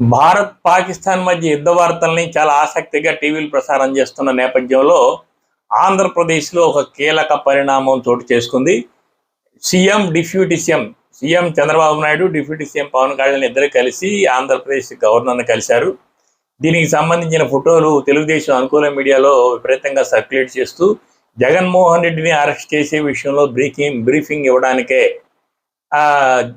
భారత్ పాకిస్తాన్ మధ్య యుద్ధ వార్తల్ని చాలా ఆసక్తిగా టీవీలు ప్రసారం చేస్తున్న నేపథ్యంలో ఆంధ్రప్రదేశ్లో ఒక కీలక పరిణామం చోటు చేసుకుంది. CM deputy CM CM Chandrababu Naidu deputy CM Pawan Kalyan ఇద్దరు కలిసి ఆంధ్రప్రదేశ్ గవర్నర్ని కలిశారు. దీనికి సంబంధించిన ఫోటోలు తెలుగుదేశం అనుకూల మీడియాలో విపరీతంగా సర్క్యులేట్ చేస్తూ జగన్మోహన్ రెడ్డిని అరెస్ట్ చేసే విషయంలో బ్రీకింగ్ బ్రీఫింగ్ ఇవ్వడానికే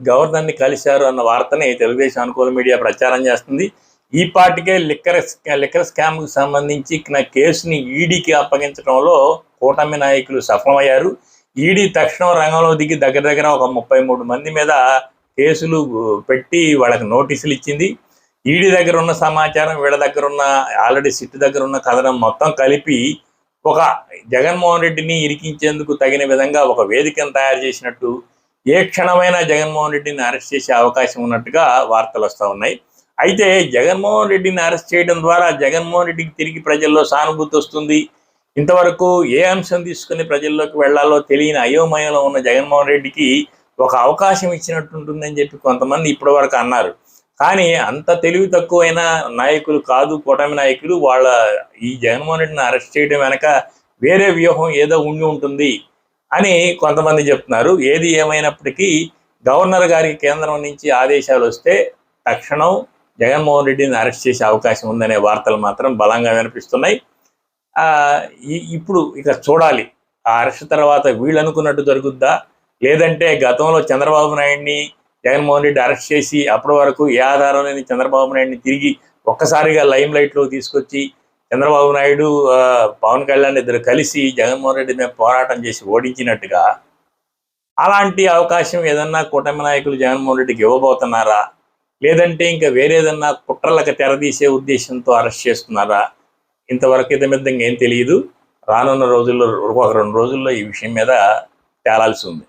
గవర్నర్ని కలిశారు అన్న వార్తని తెలుగుదేశం అనుకూల మీడియా ప్రచారం చేస్తుంది. ఈ పార్టీకే లిక్కర్ లిక్కర్ స్కామ్కు సంబంధించి నా కేసుని ఈడీకి అప్పగించడంలో కూటమి నాయకులు సఫలమయ్యారు. ఈడీ తక్షణం రంగంలో దిగి దగ్గర దగ్గర ఒక ముప్పై మూడు మంది మీద కేసులు పెట్టి వాళ్ళకి నోటీసులు ఇచ్చింది. ఈడీ దగ్గర ఉన్న సమాచారం వీళ్ళ దగ్గర ఉన్న ఆల్రెడీ సిట్ దగ్గర ఉన్న కథనం మొత్తం కలిపి ఒక జగన్మోహన్ రెడ్డిని ఇరికించేందుకు తగిన విధంగా ఒక వేదికను తయారు చేసినట్టు ఏ క్షణమైనా జగన్మోహన్ రెడ్డిని అరెస్ట్ చేసే అవకాశం ఉన్నట్టుగా వార్తలు వస్తూ ఉన్నాయి. అయితే జగన్మోహన్ రెడ్డిని అరెస్ట్ చేయడం ద్వారా జగన్మోహన్ రెడ్డికి తిరిగి ప్రజల్లో సానుభూతి వస్తుంది. ఇంతవరకు ఏ అంశం తీసుకుని ప్రజల్లోకి వెళ్ళాలో తెలియని అయోమయంలో ఉన్న జగన్మోహన్ రెడ్డికి ఒక అవకాశం ఇచ్చినట్టుంటుందని చెప్పి కొంతమంది ఇప్పటివరకు అన్నారు. కానీ అంత తెలివి తక్కువైన నాయకులు కాదు కూటమి నాయకులు వాళ్ళ ఈ జగన్మోహన్ రెడ్డిని అరెస్ట్ చేయడం వెనక వేరే వ్యూహం ఏదో ఉండి ఉంటుంది. అని కొంతమంది చెప్తున్నారు. ఏది ఏమైనప్పటికీ గవర్నర్ గారికి కేంద్రం నుంచి ఆదేశాలు వస్తే తక్షణం జగన్మోహన్ రెడ్డిని అరెస్ట్ చేసే అవకాశం ఉందనే వార్తలు మాత్రం బలంగా వినిపిస్తున్నాయి. ఇప్పుడు ఇక చూడాలి. ఆ అరెస్ట్ తర్వాత వీళ్ళు అనుకున్నట్టు జరుగుద్దా? లేదంటే గతంలో చంద్రబాబు నాయుడిని జగన్మోహన్ రెడ్డి అరెస్ట్ చేసి అప్పటి వరకు ఏ ఆధారం లేని చంద్రబాబు నాయుడిని తిరిగి ఒక్కసారిగా లైమ్ లైట్లో తీసుకొచ్చి చంద్రబాబు నాయుడు ఆ, పవన్ కళ్యాణ్ ఇద్దరు కలిసి జగన్మోహన్ రెడ్డి మీద పోరాటం చేసి ఓడించినట్టుగా అలాంటి అవకాశం ఏదన్నా కూటమి నాయకులు జగన్మోహన్ రెడ్డికి ఇవ్వబోతున్నారా? లేదంటే ఇంకా వేరేదన్నా కుట్రలకు తెరదీసే ఉద్దేశంతో అరెస్ట్ చేస్తున్నారా? ఇంతవరకు ఇది ఏం ఇంకేం తెలియదు. రానున్న రోజుల్లో ఒక రెండు రోజుల్లో ఈ విషయం మీద తేలాల్సి ఉంది.